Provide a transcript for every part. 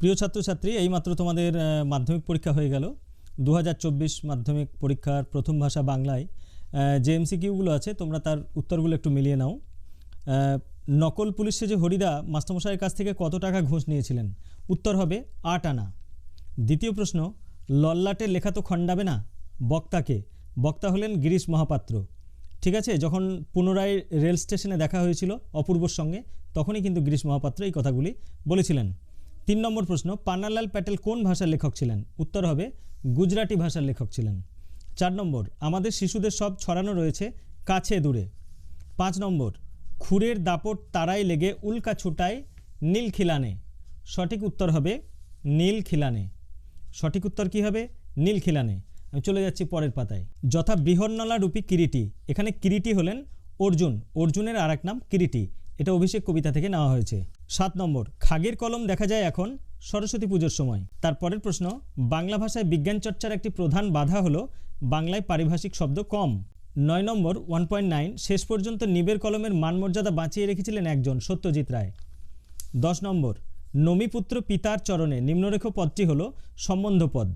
প্রিয় ছাত্রছাত্রী, এইমাত্র তোমাদের মাধ্যমিক পরীক্ষা হয়ে গেল। দু হাজার চব্বিশ মাধ্যমিক পরীক্ষার প্রথম ভাষা বাংলায়। যে এমসিকিউগুলো আছে, তোমরা তার উত্তরগুলো একটু মিলিয়ে নাও। নকল পুলিশে যে হরিদা মাস্টারমশাইয়ের কাছ থেকে কত টাকা ঘুষ নিয়েছিলেন? উত্তর হবে, আট আনা। দ্বিতীয় প্রশ্ন, লল্লাটে লেখা তো খণ্ডাবে না, বক্তাকে? বক্তা হলেন গিরিশ মহাপাত্র। ঠিক আছে, যখন পুনরায় রেল স্টেশনে দেখা হয়েছিল অপূর্বর সঙ্গে, তখনই কিন্তু গিরিশ মহাপাত্র এই কথাগুলি বলেছিলেন। তিন নম্বর প্রশ্ন, পান্নালাল প্যাটেল কোন ভাষার লেখক ছিলেন? উত্তর হবে, গুজরাটি ভাষার লেখক ছিলেন। চার নম্বর, আমাদের শিশুদের সব ছড়ানো রয়েছে কাছে দূরে। পাঁচ নম্বর, খুরের দাপট তারাই লেগে উল্কা ছুটায় নীল খিলানে। সঠিক উত্তর হবে, নীল খিলানে। সঠিক উত্তর কি হবে? নীল খিলানে। আমি চলে যাচ্ছি পরের পাতায়। যথা বৃহন্নলা রূপী কিরিটি। এখানে কিরিটি হলেন অর্জুন। অর্জুনের আর নাম কিরিটি। এটা অভিষেক কবিতা থেকে নেওয়া হয়েছে। সাত নম্বর, খাগের কলম দেখা যায় এখন সরস্বতী পুজোর সময়। তারপরের প্রশ্ন, বাংলা ভাষায় বিজ্ঞান চর্চার একটি প্রধান বাধা হলো বাংলায় পারিভাষিক শব্দ কম। নয় নম্বর, ওয়ান পয়েন্ট নাইন, শেষ পর্যন্ত নিবের কলমের মানমর্যাদা বাঁচিয়ে রেখেছিলেন একজন সত্যজিৎ রায়। দশ নম্বর, নমিপুত্র পিতার চরণে নিম্নরেখ পদটি হলো সম্বন্ধ পদ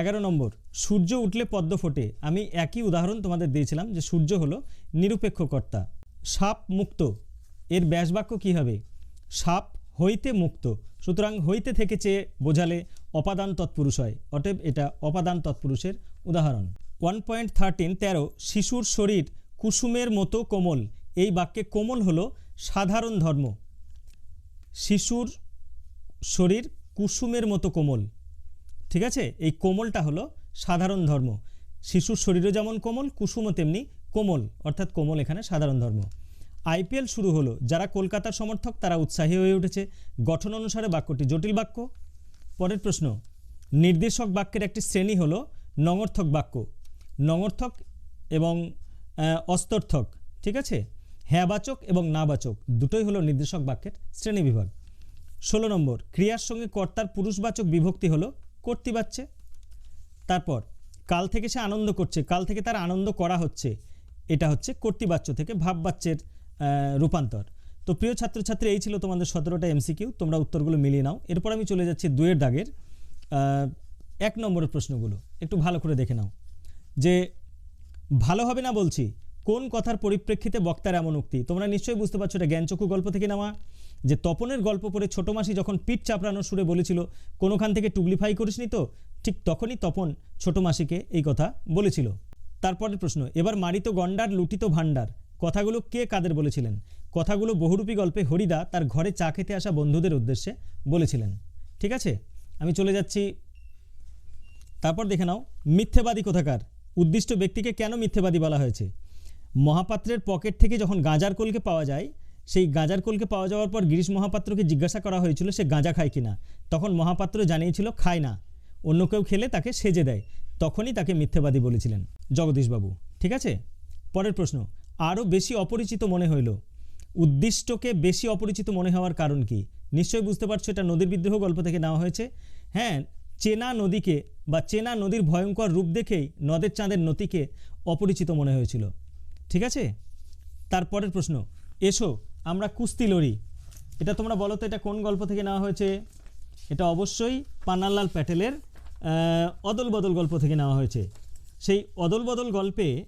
এগারো নম্বর, সূর্য উঠলে পদ্ম ফোটে। আমি একই উদাহরণ তোমাদের দিয়েছিলাম যে সূর্য হলো নিরপেক্ষ কর্তা সাপ মুক্ত এর ব্যাসবাক্য কী হবে? সাপ হইতে মুক্ত, সুতরাং হইতে থেকে চেয়ে বোঝালে অপাদান তৎপুরুষ হয়। অতএব এটা অপাদান তৎপুরুষের উদাহরণ। ওয়ান পয়েন্ট থার্টিন, তেরো, শিশুর শরীর কুসুমের মতো কোমল। এই বাক্যে কোমল হলো সাধারণ ধর্ম। শিশুর শরীর কুসুমের মতো কোমল। ঠিক আছে? এই কোমলটা হলো সাধারণ ধর্ম। শিশুর শরীরও যেমন কোমল, কুসুমও তেমনি কোমল। অর্থাৎ কোমল এখানে সাধারণ ধর্ম। আইপিএল শুরু হলো। যারা কলকাতার সমর্থক, তারা উৎসাহী হয়ে উঠেছে। গঠন অনুসারে বাক্যটি জটিল বাক্য। পরের প্রশ্ন, নির্দেশক বাক্যের একটি শ্রেণি হলো নঙর্থক বাক্য। নঙর্থক এবং অস্তর্থক, ঠিক আছে? হ্যাঁবাচক এবং নাবাচক দুটোই হলো নির্দেশক বাক্যের শ্রেণি বিভাগ। ষোলো নম্বর, ক্রিয়ার সঙ্গে কর্তার পুরুষবাচক বিভক্তি হলো কর্তৃবাচ্যে। তারপর, কাল থেকে সে আনন্দ করছে, কাল থেকে তার আনন্দ করা হচ্ছে। এটা হচ্ছে কর্তৃবাচ্য থেকে ভাববাচ্যের রূপান্তর। তো প্রিয় ছাত্রছাত্রী, এই ছিল তোমাদের সতেরোটা এমসিকিউ তোমরা উত্তরগুলো মিলিয়ে নাও। এরপর আমি চলে যাচ্ছি দুয়ের দাগের এক নম্বরের প্রশ্নগুলো। একটু ভালো করে দেখে নাও। যে, ভালো হবে না বলছি, কোন কথার পরিপ্রেক্ষিতে বক্তার এমন উক্তি? তোমরা নিশ্চয়ই বুঝতে পারছ এটা জ্ঞানচক্ষু গল্প থেকে নেওয়া। যে, তপনের গল্প পড়ে ছোট মাসি যখন পিঠ চাপড়ানোর সুরে বলেছিল, কোনোখান থেকে টুগলিফাই করিসনি তো? ঠিক তখনই তপন ছোট মাসিকে এই কথা বলেছিল। তারপরের প্রশ্ন, এবার মারিত গন্ডার লুটিত ভাণ্ডার কথাগুলো কে কাদের বলেছিলেন? কথাগুলো বহুরূপী গল্পে হরিদা তার ঘরে চা খেতে আসা বন্ধুদের উদ্দেশ্যে বলেছিলেন। ঠিক আছে? আমি চলে যাচ্ছি। তারপর দেখে নাও, মিথ্যেবাদী কোথাকার? উদ্দিষ্ট ব্যক্তিকে কেন মিথ্যেবাদী বলা হয়েছে? মহাপাত্রের পকেট থেকে যখন গাঁজার কোলকে পাওয়া যায়, সেই গাঁজার কোলকে পাওয়া যাওয়ার পর গিরিশ মহাপাত্রকে জিজ্ঞাসা করা হয়েছিল, সে গাঁজা খায় কিনা? তখন মহাপাত্র জানিয়েছিল, খায় না। অন্য কেউ খেলে তাকে সেজে দেয়। তখনই তাকে মিথ্যেবাদী বলেছিলেন জগদীশবাবু। ঠিক আছে? পরের প্রশ্ন আরও বেশি অপরিচিত মনে হইল। উদ্দিষ্টকে বেশি অপরিচিত মনে হওয়ার কারণ কি? নিশ্চয়ই বুঝতে পারছ এটা নদীর বিদ্রোহ গল্প থেকে নেওয়া হয়েছে। হ্যাঁ চেনা নদীকে বা চেনা নদীর ভয়ঙ্কর রূপ দেখেই নদের চাঁদের নদীকে অপরিচিত মনে হয়েছিল। ঠিক আছে? তারপরের প্রশ্ন। এসো, আমরা কুস্তি লড়ি। এটা তোমরা বলো তো এটা কোন গল্প থেকে নেওয়া হয়েছে? এটা অবশ্যই পান্নালাল প্যাটেলের অদল বদল গল্প থেকে নেওয়া হয়েছে। সেই অদল বদল গল্পে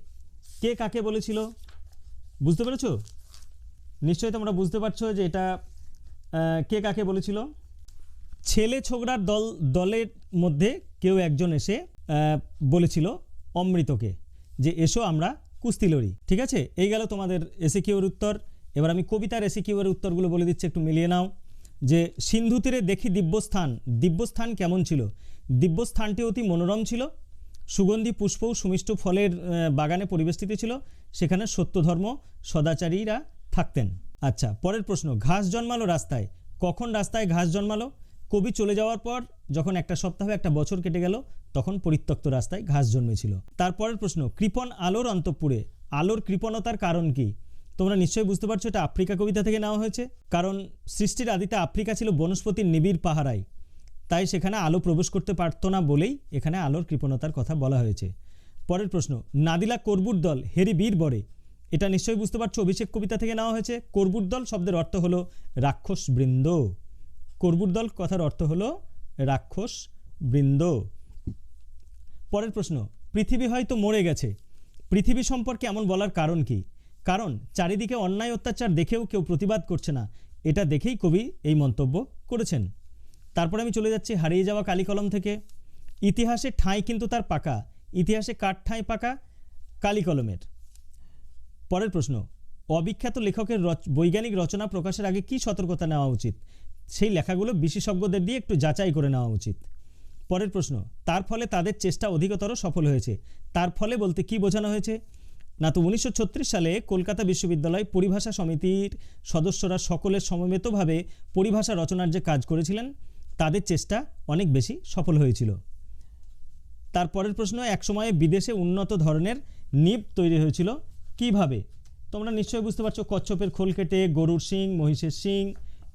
কে কাকে বলেছিল? বুঝতে পেরেছ? নিশ্চয়ই তোমরা বুঝতে পারছ যে এটা কে কাকে বলেছিল? ছেলে ছোকরার দল, দলের মধ্যে কেউ একজন এসে বলেছিল অমৃতকে যে এসো আমরা কুস্তি লড়ি। ঠিক আছে? এই গেল তোমাদের এসে কিউর উত্তর। এবার আমি কবিতার এসে কিউর উত্তরগুলো বলে দিচ্ছি, একটু মিলিয়ে নাও। যে সিন্ধু তীরে দেখি দিব্যস্থান। দিব্যস্থান কেমন ছিল? দিব্যস্থানটি অতি মনোরম ছিল। সুগন্ধি পুষ্প ও সুমিষ্ট ফলের বাগানে পরিবেষ্টিত ছিল। সেখানে সত্যধর্ম, সদাচারীরা থাকতেন। আচ্ছা পরের প্রশ্ন, ঘাস জন্মালো রাস্তায়। কখন রাস্তায় ঘাস জন্মালো? কবি চলে যাওয়ার পর যখন একটা সপ্তাহ, একটা বছর কেটে গেল, তখন পরিত্যক্ত রাস্তায় ঘাস জন্মেছিল। তারপরের প্রশ্ন, কৃপণ আলোর অন্তঃপুরে, আলোর কৃপণতার কারণ কি? তোমরা নিশ্চয়ই বুঝতে পারছ, এটা আফ্রিকা কবিতা থেকে নেওয়া হয়েছে। কারণ সৃষ্টির আদিতে আফ্রিকা ছিল বনস্পতির নিবিড় পাহারায়। তাই সেখানে আলো প্রবেশ করতে পারত না বলেই এখানে আলোর কৃপণতার কথা বলা হয়েছে। পরের প্রশ্ন, নাদিলা করবুর দল হেরি বীর বরে। এটা নিশ্চয়ই বুঝতে পারছ, অভিষেক কবিতা থেকে নেওয়া হয়েছে। করবুর দল শব্দের অর্থ হলো রাক্ষস বৃন্দ। করবুর দল কথার অর্থ হলো রাক্ষস বৃন্দ। পরের প্রশ্ন, পৃথিবী হয়তো মরে গেছে। পৃথিবী সম্পর্কে এমন বলার কারণ কি? কারণ, চারিদিকে অন্যায় অত্যাচার দেখেও কেউ প্রতিবাদ করছে না। এটা দেখেই কবি এই মন্তব্য করেছেন। তারপরে আমি চলে যাচ্ছি হারিয়ে যাওয়া কালিকলম থেকে। ইতিহাসে ঠাঁই কিন্তু তার পাকা। ইতিহাসে কার ঠাঁই পাকা কালিকলমের। পরের প্রশ্ন, অবিখ্যাত লেখকের বৈজ্ঞানিক রচনা প্রকাশের আগে কি সতর্কতা নেওয়া উচিত? সেই লেখাগুলো বিশেষজ্ঞদের দিয়ে একটু যাচাই করে নেওয়া উচিত। পরের প্রশ্ন, তার ফলে তাদের চেষ্টা অধিকতর সফল হয়েছে। তার ফলে বলতে কি বোঝানো হয়েছে? না তো উনিশশো ছত্রিশ সালে কলকাতা বিশ্ববিদ্যালয় পরিভাষা সমিতির সদস্যরা সকলের সমবেতভাবে পরিভাষা রচনার যে কাজ করেছিলেন, তাদের চেষ্টা অনেক বেশি সফল হয়েছিল। তারপরের প্রশ্ন একসময়ে বিদেশে উন্নত ধরনের নিব তৈরি হয়েছিল কীভাবে? তোমরা নিশ্চয়ই বুঝতে পারছ, কচ্ছপের খোল কেটে, গরুর শিং, মহিষের শিং,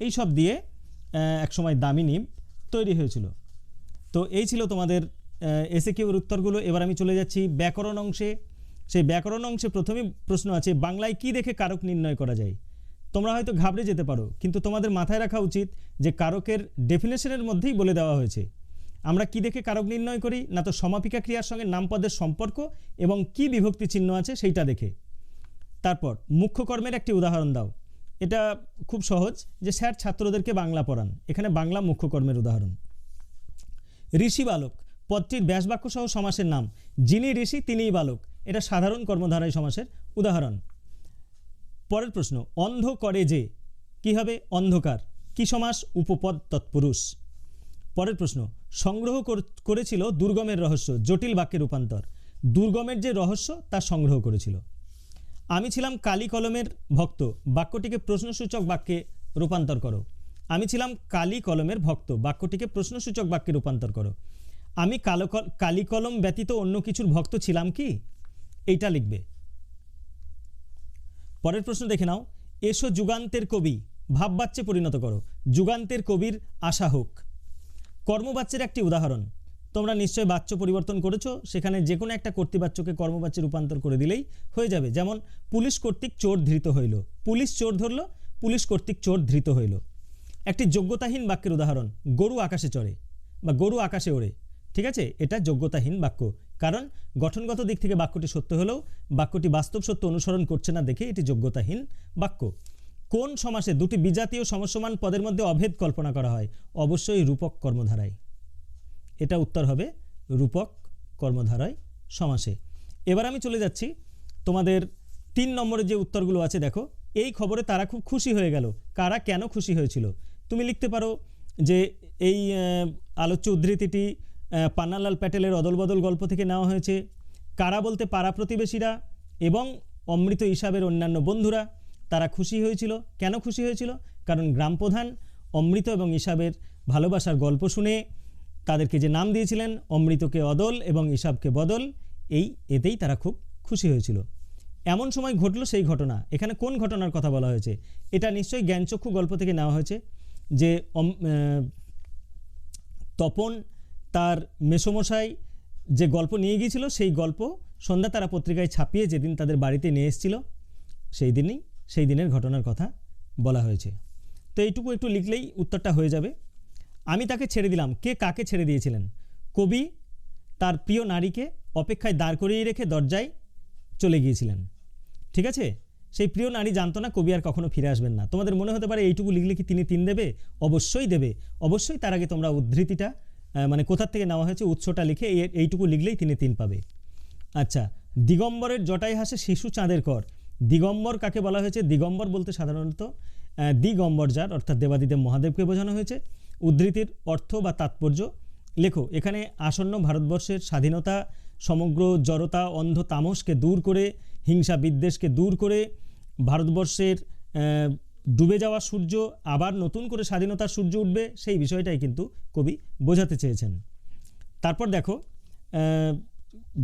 এইসব দিয়ে একসময় দামি নিব তৈরি হয়েছিল। তো এই ছিল তোমাদের এসে কিউর উত্তরগুলো। এবার আমি চলে যাচ্ছি ব্যাকরণ অংশে। সেই ব্যাকরণ অংশে প্রথমেই প্রশ্ন আছে, বাংলায় কি দেখে কারক নির্ণয় করা যায়? তোমরা হয়তো ঘাবড়ে যেতে পারো, কিন্তু তোমাদের মাথায় রাখা উচিত যে কারকের ডেফিনেশনের মধ্যেই বলে দেওয়া হয়েছে। আমরা কি দেখে কারক নির্ণয় করি? না তো সমাপিকা ক্রিয়ার সঙ্গে নামপদের সম্পর্ক এবং কি বিভক্তি চিহ্ন আছে সেইটা দেখে। তারপর, মুখ্য কর্মের একটি উদাহরণ দাও। এটা খুব সহজ যে স্যার ছাত্রদেরকে বাংলা পড়ান। এখানে বাংলা মুখ্য কর্মের উদাহরণ। ঋষি বালক, পদটির ব্যাসবাক্য সহ সমাসের নাম। যিনি ঋষি, তিনিই বালক। এটা সাধারণ কর্মধারায় সমাসের উদাহরণ। পরের প্রশ্ন, অন্ধ করে যে? কি হবে? অন্ধকার। কি সমাস? উপপদ তৎপুরুষ। পরের প্রশ্ন, সংগ্রহ কর- করেছিল দুর্গমের রহস্য, জটিল বাক্যে রূপান্তর। দুর্গমের যে রহস্য, তা সংগ্রহ করেছিল। আমি ছিলাম কালি কলমের ভক্ত, বাক্যটিকে প্রশ্নসূচক বাক্যে রূপান্তর করো। আমি ছিলাম কালি কলমের ভক্ত, বাক্যটিকে প্রশ্নসূচক বাক্যে রূপান্তর করো। আমি কালো কল- কালি কলম ব্যতীত অন্য কিছুর ভক্ত ছিলাম কি? এইটা লিখবে। পরের প্রশ্ন দেখে নাও। এসো যুগান্তের কবি, ভাববাচ্যে পরিণত করো। যুগান্তের কবির আশা হোক। কর্মবাচ্যের একটি উদাহরণ। তোমরা নিশ্চয়ই বাচ্য পরিবর্তন করেছ, সেখানে যে কোনো একটা কর্তৃবাচ্যকে কর্মবাচ্যে রূপান্তর করে দিলেই হয়ে যাবে। যেমন, পুলিশ কর্তৃক চোর ধৃত হইল। পুলিশ চোর ধরল, পুলিশ কর্তৃক চোর ধৃত হইল। একটি যোগ্যতাহীন বাক্যের উদাহরণ, গরু আকাশে চড়ে বা গরু আকাশে ওড়ে। ঠিক আছে? এটা যোগ্যতাহীন বাক্য। কারণ, গঠনগত দিক থেকে বাক্যটি সত্য হলেও বাক্যটি বাস্তব সত্য অনুসরণ করছে না দেখে এটি যোগ্যতাহীন বাক্য। কোন সমাসে দুটি বিজাতীয় সমসমান পদের মধ্যে অভেদ কল্পনা করা হয়? অবশ্যই রূপক কর্মধারায়। এটা উত্তর হবে রূপক কর্মধারায় সমাসে। এবার আমি চলে যাচ্ছি তোমাদের তিন নম্বরে যে উত্তরগুলো আছে, দেখো। এই খবরে তারা খুব খুশি হয়ে গেল। কারা কেন খুশি হয়েছিল? তুমি লিখতে পারো যে এই আলোচ্য উদ্ধৃতিটি পান্নালাল প্যাটেলের অদলবদল গল্প থেকে নেওয়া হয়েছে। কারা বলতে পাড়া প্রতিবেশীরা এবং অমৃত হিসাবের অন্যান্য বন্ধুরা। তারা খুশি হয়েছিল। কেন খুশি হয়েছিল? কারণ গ্রাম প্রধান অমৃত এবং ইসাবের ভালোবাসার গল্প শুনে তাদেরকে যে নাম দিয়েছিলেন, অমৃতকে অদল এবং ইসাবকে বদল, এই এতেই তারা খুব খুশি হয়েছিল। এমন সময় ঘটলো সেই ঘটনা। এখানে কোন ঘটনার কথা বলা হয়েছে? এটা নিশ্চয়ই জ্ঞানচক্ষু গল্প থেকে নেওয়া হয়েছে যে তপন তার মেসমশাই যে গল্প নিয়ে গিয়েছিল, সেই গল্প সন্ধ্যা তারা পত্রিকায় ছাপিয়ে যেদিন তাদের বাড়িতে নিয়ে এসেছিল, সেই দিনই সেই দিনের ঘটনার কথা বলা হয়েছে। তো এইটুকু একটু লিখলেই উত্তরটা হয়ে যাবে। আমি তাকে ছেড়ে দিলাম। কে কাকে ছেড়ে দিয়েছিলেন? কবি তার প্রিয় নারীকে অপেক্ষায় দাঁড় করিয়ে রেখে দরজায় চলে গিয়েছিলেন। ঠিক আছে? সেই প্রিয় নারী জানতো না কবি আর কখনো ফিরে আসবেন না। তোমাদের মনে হতে পারে এইটুকু লিখলে কি তিনি তিন দেবে? অবশ্যই দেবে। অবশ্যই তার আগে তোমরা উদ্ধৃতিটা মানে কোথার থেকে নেওয়া হয়েছে, উৎসটা লিখে এই- এইটুকু লিখলেই তিনি তিন পাবে। আচ্ছা দিগম্বরের জটাই হাসে শিশু চাঁদের কর। দিগম্বর কাকে বলা হয়েছে? দিগম্বর বলতে সাধারণত দিগম্বর যার, অর্থাৎ দেবাদিদেব মহাদেবকে বোঝানো হয়েছে। উদ্ধৃতির অর্থ বা তাৎপর্য, লেখো, এখানে আসন্ন ভারতবর্ষের স্বাধীনতা, সমগ্র জড়তা, অন্ধ তামসকে দূর করে, হিংসা বিদ্বেষকে দূর করে, ভারতবর্ষের ডুবে যাওয়া সূর্য, আবার নতুন করে স্বাধীনতার সূর্য উঠবে, সেই বিষয়টাই কিন্তু কবি বোঝাতে চেয়েছেন। তারপর দেখো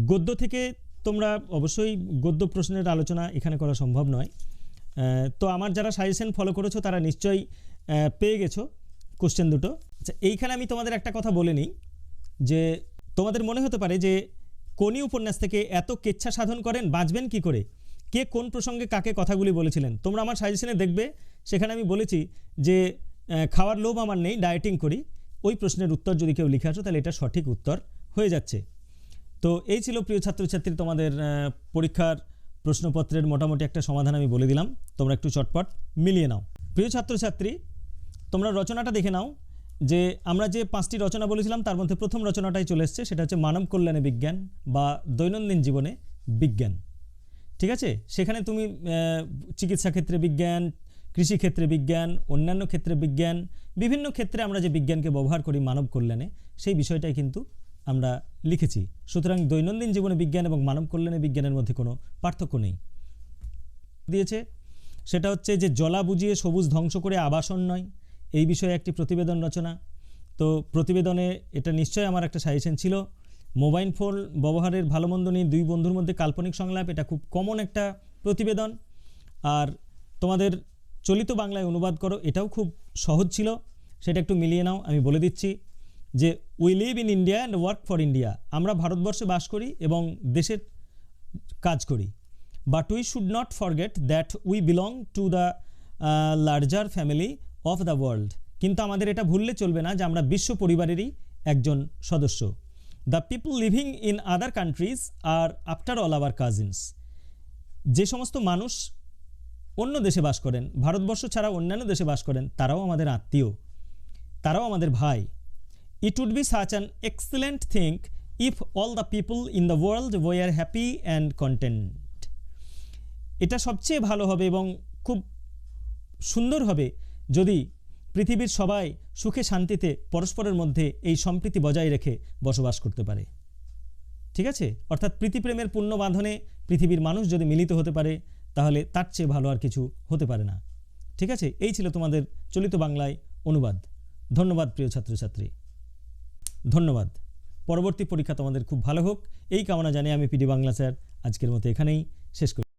গদ্য থেকে তোমরা অবশ্যই গদ্য প্রশ্নের আলোচনা এখানে করা সম্ভব নয়। তো আমার যারা সাজেশন ফলো করেছ, তারা নিশ্চয়ই পেয়ে গেছো কোশ্চেন দুটো। আচ্ছা এইখানে আমি তোমাদের একটা কথা বলে নিই, যে তোমাদের মনে হতে পারে যে কোনি উপন্যাস থেকে এত কেচ্ছা সাধন করেন, বাঁচবেন কি করে? কে কোন প্রসঙ্গে কাকে কথাগুলি বলেছিলেন? তোমরা আমার সাজেশনে দেখবে, সেখানে আমি বলেছি যে খাওয়ার লোভ আমার নেই ডায়েটিং করি। ওই প্রশ্নের উত্তর যদি কেউ লিখে আসো, তাহলে এটা সঠিক উত্তর হয়ে যাচ্ছে। তো এই ছিল প্রিয় ছাত্রছাত্রী, তোমাদের পরীক্ষার প্রশ্নপত্রের মোটামুটি একটা সমাধান আমি বলে দিলাম। তোমরা একটু চটপট মিলিয়ে নাও। প্রিয় ছাত্রছাত্রী, তোমরা রচনাটা দেখে নাও যে আমরা যে পাঁচটি রচনা বলেছিলাম, তার মধ্যে প্রথম রচনাটাই চলে এসছে, সেটা হচ্ছে মানব কল্যাণে বিজ্ঞান বা দৈনন্দিন জীবনে বিজ্ঞান। ঠিক আছে? সেখানে তুমি চিকিৎসা ক্ষেত্রে বিজ্ঞান কৃষিক্ষেত্রে বিজ্ঞান, অন্যান্য ক্ষেত্রে বিজ্ঞান, বিভিন্ন ক্ষেত্রে আমরা যে বিজ্ঞানকে ব্যবহার করি মানব কল্যাণে, সেই বিষয়টাই কিন্তু আমরা লিখেছি, সুতরাং দৈনন্দিন জীবনে বিজ্ঞান এবং মানব কল্যাণে বিজ্ঞানের মধ্যে কোনো পার্থক্য নেই। দিয়েছে, সেটা হচ্ছে যে জলা বুঝিয়ে সবুজ ধ্বংস করে আবাসন নয়, এই বিষয়ে একটি প্রতিবেদন রচনা। তো প্রতিবেদনে এটা নিশ্চয়ই আমার একটা সাজেশন ছিল, মোবাইল ফোন ব্যবহারের ভালো মন্দ নিয়ে দুই বন্ধুর মধ্যে কাল্পনিক সংলাপ, এটা খুব কমন একটা প্রতিবেদন। আর তোমাদের চলিত বাংলায় অনুবাদ করো, এটাও খুব সহজ ছিল, সেটা একটু মিলিয়ে নাও, আমি বলে দিচ্ছি। যে we live in India and work for India আমরা ভারতবর্ষে বাস করি এবং দেশের কাজ করি। But we should not forget that we belong to the larger family of the world কিন্তু আমাদের এটা ভুললে চলবে না যে আমরা বিশ্ব পরিবারেরই একজন সদস্য। The people living in other countries are after all our cousins যে সমস্ত মানুষ অন্য দেশে বাস করেন, ভারতবর্ষ ছাড়া অন্যান্য দেশে বাস করেন, তারাও আমাদের আত্মীয়। তারাও আমাদের ভাই। Would be such an excellent think if all the people in the world were are happy and content এটা সবচেয়ে ভালো হবে এবং খুব সুন্দর হবে যদি পৃথিবীর সবাই সুখে শান্তিতে পরস্পরের মধ্যে এই সম্প্রীতি বজায় রেখে বসবাস করতে পারে। ঠিক আছে? অর্থাৎ প্রীতিপ্রেমের পূর্ণ বাঁধনে পৃথিবীর মানুষ যদি মিলিত হতে পারে, তাহলে তার চেয়ে ভালো আর কিছু হতে পারে না। ঠিক আছে? এই ছিল তোমাদের চলিত বাংলায় অনুবাদ। ধন্যবাদ, প্রিয় ছাত্রছাত্রী। ধন্যবাদ। পরবর্তী পরীক্ষা তোমাদের খুব ভালো হোক। এই কামনা জানিয়ে আমি পিডি বাংলা স্যার আজকের মতো এখানেই শেষ করি।